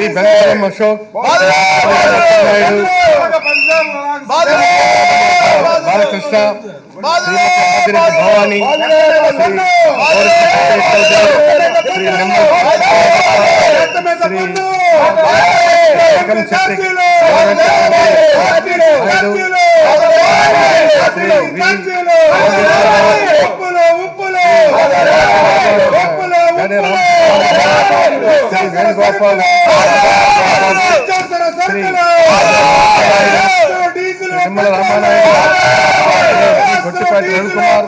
శ్రీ బెంగళూరు అశోక్ నాయుడు బాలకృష్ణ భవాని శ్రీ గౌరవ శ్రీ నిమ్మల శ్రీ వేణుగోపాల్ శ్రీ రామానాయుడు గొట్టిపాటి రవికుమార్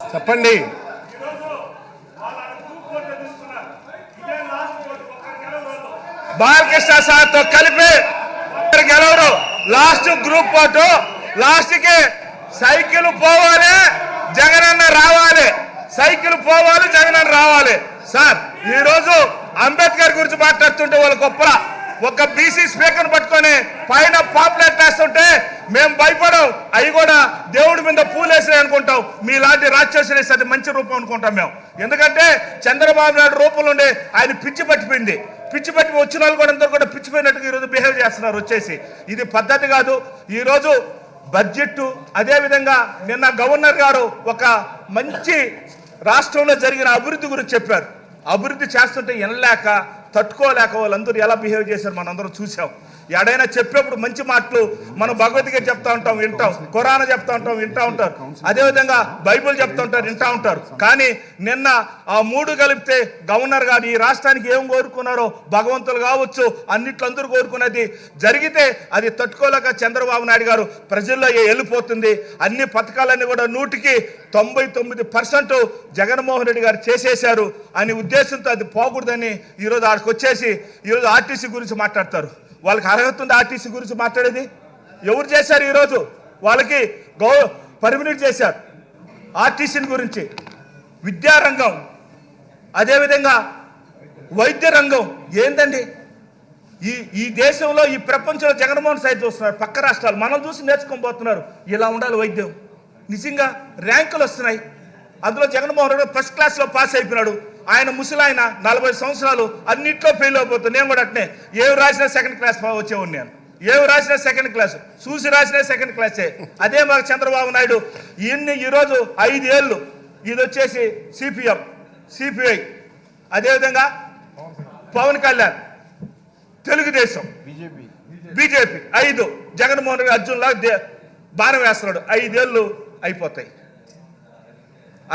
చెప్పండి. బాలకృష్ణ సార్తో కలిపి గెలవరు. Last group photo. లాస్ట్కి సైకిల్ పోవాలి జగనన్న రావాలి. సైకిల్ పోవాలి జగనన్న రావాలి. సార్ ఈ రోజు అంబేద్కర్ గురించి మాట్లాడుతుంటే వాళ్ళ గొప్ప ఒక బీసీ స్పీకర్ పట్టుకొని పైన పాపులెట్ వేస్తుంటే మేము భయపడం అవి కూడా దేవుడి మీద పూలేసి అనుకుంటాం. మీలాంటి రాక్షసులు అది మంచి రూపం అనుకుంటాం మేము. ఎందుకంటే చంద్రబాబు నాయుడు రూపంలో ఉండి ఆయన పిచ్చి పట్టిపోయింది. పిచ్చి పట్టి వచ్చిన వాళ్ళు కూడా అందరూ కూడా పిచ్చిపోయినట్టుగా ఈరోజు బిహేవ్ చేస్తున్నారు వచ్చేసి. ఇది పద్ధతి కాదు. ఈరోజు బడ్జెట్ అదేవిధంగా నిన్న గవర్నర్ గారు ఒక మంచి రాష్ట్రంలో జరిగిన అభివృద్ధి గురించి చెప్పారు. అభివృద్ధి చేస్తుంటే వినలేక తట్టుకోలేక వాళ్ళందరూ ఎలా బిహేవ్ చేశారు మనందరం చూసాం. ఎడైనా చెప్పేప్పుడు మంచి మాటలు మనం భగవద్గీత చెప్తా ఉంటాం వింటాం ఖురాన్ చెప్తా ఉంటాం వింటా ఉంటారు. అదేవిధంగా బైబిల్ చెప్తా ఉంటారు వింటా ఉంటారు. కానీ నిన్న ఆ మూడు కలిపితే గవర్నర్ గారు ఈ రాష్ట్రానికి ఏం కోరుకున్నారో భగవంతులు కావచ్చు అన్నిట్లో అందరూ కోరుకున్నది జరిగితే అది తట్టుకోలేక చంద్రబాబు నాయుడు గారు ప్రజల్లో వెళ్ళిపోతుంది అన్ని పథకాలన్నీ కూడా నూటికి తొంభై తొమ్మిది పర్సెంట్ జగన్మోహన్ రెడ్డి గారు చేసేశారు అనే ఉద్దేశంతో అది పోకూడదని ఈరోజు ఆడికి వచ్చేసి ఈరోజు ఆర్టీసీ గురించి మాట్లాడతారు. వాళ్ళకి అర్హత ఉంది ఆర్టీసీ గురించి మాట్లాడేది? ఎవరు చేశారు ఈరోజు? వాళ్ళకి గౌ పర్మినెంట్ చేశారు ఆర్టీసీని గురించి. విద్యారంగం అదేవిధంగా వైద్య రంగం ఏందండి? ఈ ఈ దేశంలో ఈ ప్రపంచంలో జగన్మోహన్ సైడ్ చూస్తున్నారు పక్క రాష్ట్రాలు. మనం చూసి నేర్చుకోబోతున్నారు. ఇలా ఉండాలి వైద్యం. నిజంగా ర్యాంకులు వస్తున్నాయి. అందులో జగన్మోహన్ రెడ్డి ఫస్ట్ క్లాస్లో పాస్ అయిపోయినాడు. ఆయన ముసలాయన నలభై సంవత్సరాలు అన్నిట్లో ఫెయిల్ అయిపోతుంది. నేను కూడా అట్నే. ఏవి రాసినా సెకండ్ క్లాస్ వచ్చేవాడిని నేను. ఏవి రాసినా సెకండ్ క్లాస్ చూసి రాసినా సెకండ్ క్లాసే అదే మాకు చంద్రబాబు నాయుడు. ఇన్ని ఈరోజు ఐదేళ్ళు. ఇది వచ్చేసి సిపిఎం సిపిఐ అదేవిధంగా పవన్ కళ్యాణ్. తెలుగుదేశం. బీజేపీ. ఐదు. జగన్మోహన్ రెడ్డి అర్జున్ లాగా దే- బాణం వేస్తున్నాడు. ఐదేళ్ళు అయిపోతాయి.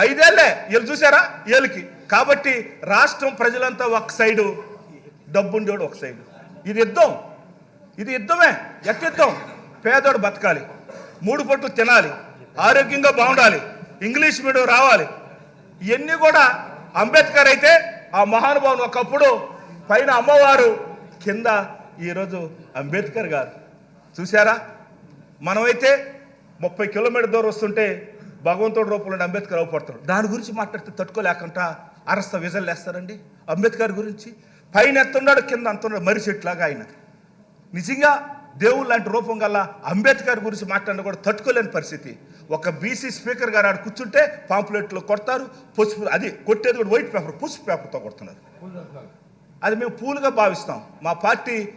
ఐదేళ్ళే వీళ్ళు చూసారా వీళ్ళకి కాబట్టి రాష్ట్రం ప్రజలంతా ఒక సైడు డబ్బుండేవాడు ఒక సైడు. ఇది యుద్ధం. ఇది యుద్ధమే. ఎట్టిద్దాం పేదోడు బతకాలి. మూడు పొట్లు తినాలి. ఆరోగ్యంగా బాగుండాలి. ఇంగ్లీష్ మీడియం రావాలి. ఇవన్నీ కూడా అంబేద్కర్ అయితే ఆ మహానుభావుని ఒకప్పుడు పైన అమ్మవారు కింద ఈరోజు అంబేద్కర్ గారు. చూసారా మనమైతే ముప్పై కిలోమీటర్ దూరం వస్తుంటే భగవంతుడు రూపంలో అంబేద్కర్ అవపడతారు దాని గురించి మాట్లాడితే తట్టుకోలేకుండా అరస్త విజలు వేస్తారండి అంబేద్కర్ గురించి పైన ఎత్తున్నాడు కింద అంతున్నాడు మరి చెట్లాగా ఆయన. నిజంగా దేవుడు లాంటి రూపం గల అంబేద్కర్ గురించి మాట్లాడిన కూడా తట్టుకోలేని పరిస్థితి. ఒక బీసీ స్పీకర్ గారు ఆడ కూర్చుంటే పాంప్లెట్లో కొడతారు పసుపు అది కొట్టేది కూడా వైట్ పేపర్ పసుపు పేపర్తో కొడుతున్నారు. అది మేము పూలుగా భావిస్తాం. మా పార్టీ